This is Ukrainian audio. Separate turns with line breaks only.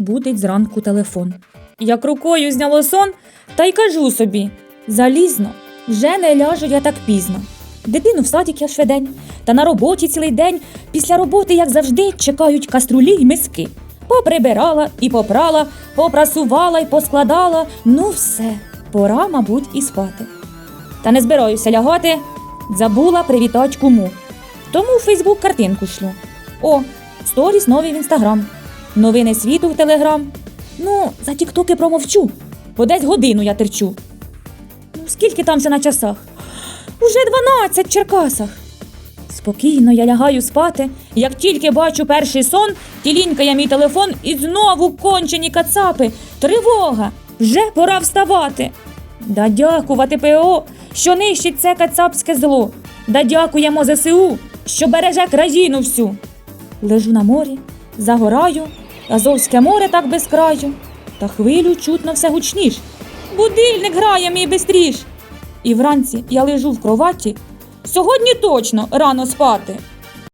будить зранку телефон. Як рукою зняло сон, та й кажу собі: залізно, вже не ляжу я так пізно. Дитину в садик я швидень, та на роботі цілий день. Після роботи, як завжди, чекають каструлі й миски. Поприбирала і попрала, попрасувала й поскладала. Ну все, пора, мабуть, і спати. Та не збираюся лягати, забула привітать куму. Тому в Фейсбук картинку шлю. О, сторіс новий в інстаграм. Новини світу в телеграм. Ну, за тіктоки промовчу, бо десь годину я терчу. Ну, скільки там все на часах? Уже 12 в Черкасах. Спокійно я лягаю спати. Як тільки бачу перший сон, тілінькає мій телефон і знову кончені кацапи. Тривога! Вже пора вставати. Да дякувати ПО, що нищить це кацапське зло. Да дякуємо ЗСУ, що береже країну всю. Лежу на морі, загораю, Азовське море так без краю, та хвилю чутно все гучніш. Будильник грає мій бистріш. І вранці я лежу в кроваті. Сьогодні точно рано спати.